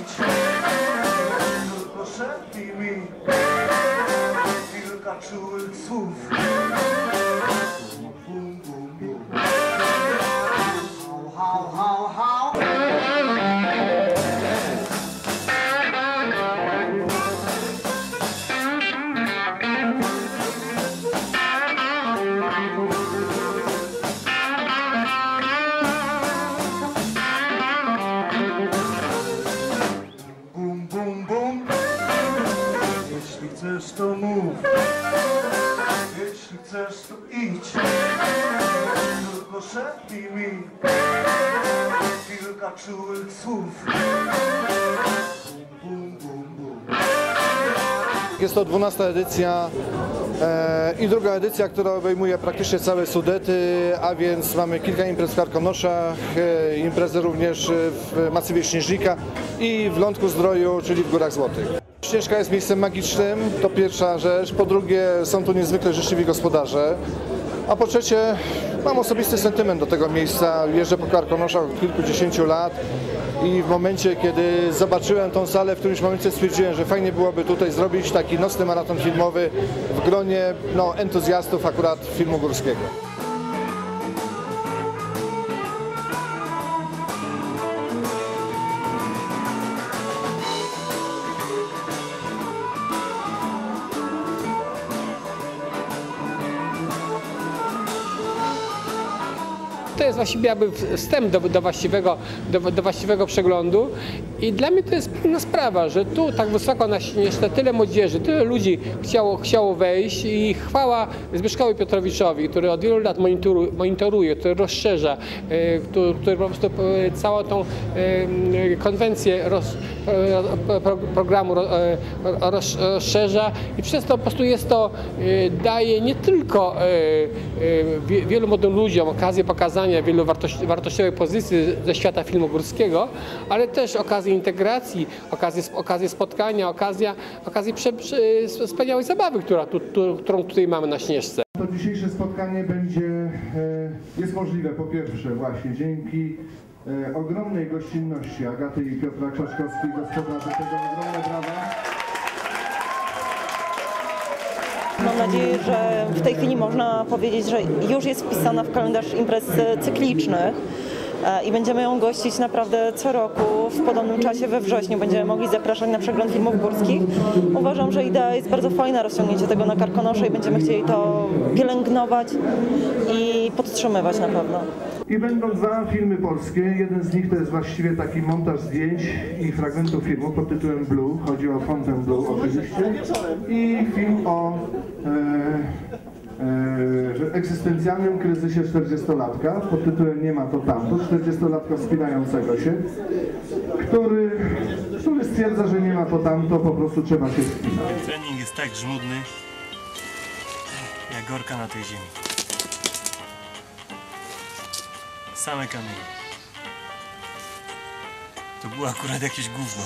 mówić. Tylko mi Kilka czułych słów. Czułych słów. Jest to 12 edycja e, i druga edycja, która obejmuje praktycznie całe Sudety, a więc mamy kilka imprez w Karkonoszach, e, imprezy również w masywie Śnieżnika i w Lądku Zdroju, czyli w Górach Złotych. Śnieżka jest miejscem magicznym, to pierwsza rzecz. Po drugie są tu niezwykle życzliwi gospodarze. A po trzecie mam osobisty sentyment do tego miejsca. Jeżdżę po Karkonoszach od kilkudziesięciu lat i w momencie, kiedy zobaczyłem tą salę, w którymś momencie stwierdziłem, że fajnie byłoby tutaj zrobić taki nocny maraton filmowy w gronie no, entuzjastów akurat filmu górskiego. To jest właściwie jakby wstęp do, do, właściwego, do, do właściwego przeglądu i dla mnie to jest pewna sprawa, że tu tak wysoko na Śnieżce tyle młodzieży, tyle ludzi chciało, chciało wejść i chwała Zbyszkowi Piotrowiczowi, który od wielu lat monitoru, monitoruje, który rozszerza, e, który, który po prostu e, całą tą e, konwencję roz, pro, programu ro- roz, rozszerza i przez to po prostu jest to, daje nie tylko wie- wielu młodym ludziom okazję pokazania wielu wartości, wartościowych pozycji ze świata filmu górskiego, ale też okazję integracji, okazję, okazję spotkania, okazja, okazję prze, prze, wspaniałej zabawy, która tu, tu, którą tutaj mamy na Śnieżce. To dzisiejsze spotkanie będzie, e, jest możliwe po pierwsze właśnie dzięki e, ogromnej gościnności Agaty i Piotra Krzaczkowskich, gospodarzy tego ogromne brawa. Mam nadzieję, że w tej chwili można powiedzieć, że już jest wpisana w kalendarz imprez cyklicznych i będziemy ją gościć naprawdę co roku w podobnym czasie we wrześniu. Będziemy mogli zapraszać na przegląd filmów górskich. Uważam, że idea jest bardzo fajna, rozciągnięcie tego na Karkonosze i będziemy chcieli to pielęgnować i podtrzymywać na pewno. I będą dwa filmy polskie. Jeden z nich to jest właściwie taki montaż zdjęć i fragmentów filmu pod tytułem Blue. Chodzi o Fontainebleau oczywiście. I film o e, e, egzystencjalnym kryzysie 40-latka pod tytułem Nie ma to tamto. 40-latka wspinającego się, który, który stwierdza, że nie ma to tamto, po prostu trzeba się wspinać. Trening jest tak żmudny, jak gorka na tej ziemi. Same kamienie. To było akurat jakieś gówno.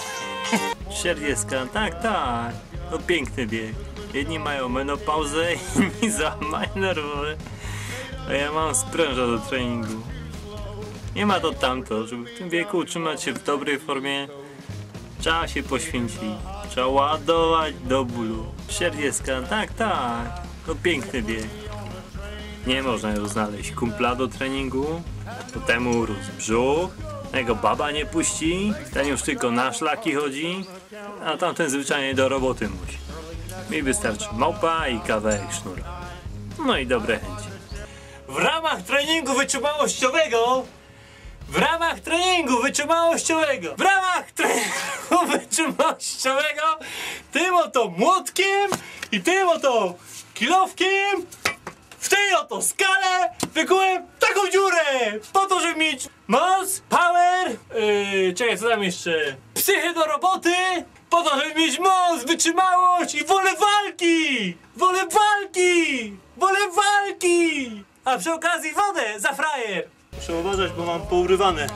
40, tak, tak. To piękny bieg. Jedni mają menopauzę, inni załamanie nerwowe. A ja mam spręża do treningu. Nie ma to tamto, żeby w tym wieku utrzymać się w dobrej formie. Trzeba się poświęcić. Trzeba ładować do bólu. 40, tak, tak. To piękny bieg. Nie można już znaleźć kumpla do treningu. To temu urósł brzuch. Jego baba nie puści. Ten już tylko na szlaki chodzi. A tamten zwyczajnie do roboty musi. Mi wystarczy małpa i kawałek sznura. No i dobre chęci. W ramach treningu wytrzymałościowego w ramach treningu wytrzymałościowego, w ramach treningu wytrzymałościowego, tym oto młotkiem i tym oto kilowkiem w tej oto skale wykułem taką dziurę po to, żeby mieć moc, power, yy, czekaj, co tam jeszcze, psychę do roboty, po to, żeby mieć moc, wytrzymałość i wolę walki, wolę walki, wolę walki, a przy okazji wodę za frajer. Muszę uważać, bo mam pourywane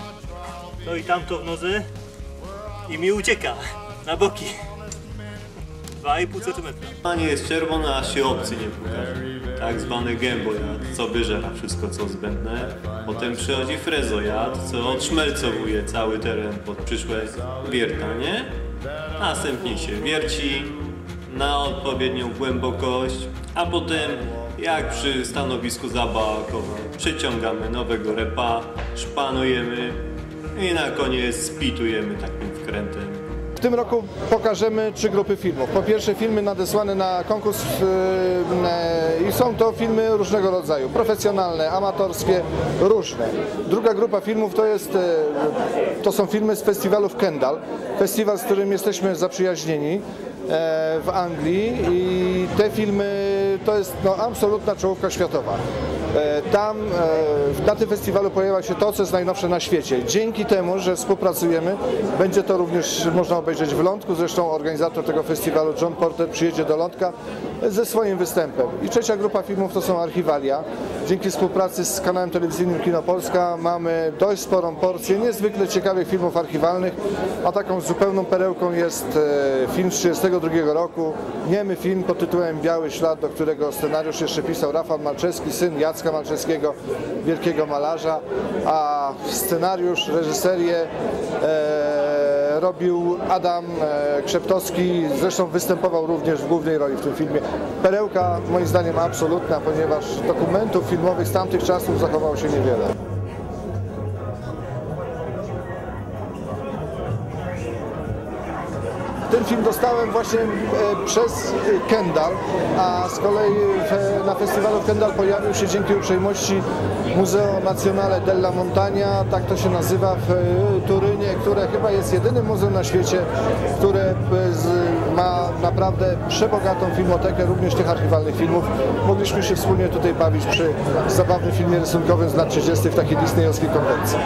to i tamto w nodze i mi ucieka na boki. 2,5 cm. A nie jest czerwona, aż się obcy nie pokaże. Tak zwany gębojad, co wyżera wszystko co zbędne. Potem przychodzi frezojad, co odszmelcowuje cały teren pod przyszłe wiertanie. Następnie się wierci na odpowiednią głębokość, a potem jak przy stanowisku zabawkowym przyciągamy nowego repa, szpanujemy i na koniec spitujemy takim wkrętem. W tym roku pokażemy trzy grupy filmów. Po pierwsze filmy nadesłane na konkurs yy, i są to filmy różnego rodzaju, profesjonalne, amatorskie, różne. Druga grupa filmów to jest, yy, to są filmy z festiwalu w Kendal, festiwal, z którym jesteśmy zaprzyjaźnieni e, w Anglii i te filmy to jest no, absolutna czołówka światowa. E, Tam e, na tym festiwalu pojawia się to, co jest najnowsze na świecie. Dzięki temu, że współpracujemy, będzie to również można obejrzeć w Lądku. Zresztą organizator tego festiwalu, John Porter, przyjedzie do Lądka ze swoim występem. I trzecia grupa filmów to są archiwalia. Dzięki współpracy z kanałem telewizyjnym Kino Polska mamy dość sporą porcję niezwykle ciekawych filmów archiwalnych, a taką zupełną perełką jest e, film z 1932 roku, niemy film pod tytułem Biały Ślad, do którego scenariusz jeszcze pisał Rafał Malczewski, syn Jacka Malczewskiego, wielkiego malarza, a scenariusz, reżyserię e, robił Adam e, Krzeptowski, zresztą występował również w głównej roli w tym filmie. Perełka moim zdaniem absolutna, ponieważ dokumentów filmowych z tamtych czasów zachowało się niewiele. Ten film dostałem właśnie e, przez e, Kendall, a z kolei w, na festiwalu Kendall pojawił się dzięki uprzejmości Museo Nazionale della Montagna, tak to się nazywa w e, Turynie, które chyba jest jedynym muzeum na świecie, które e, ma naprawdę przebogatą filmotekę, również tych archiwalnych filmów. Mogliśmy się wspólnie tutaj bawić przy zabawnym filmie rysunkowym z lat 30. w takiej disneyowskiej konwencji.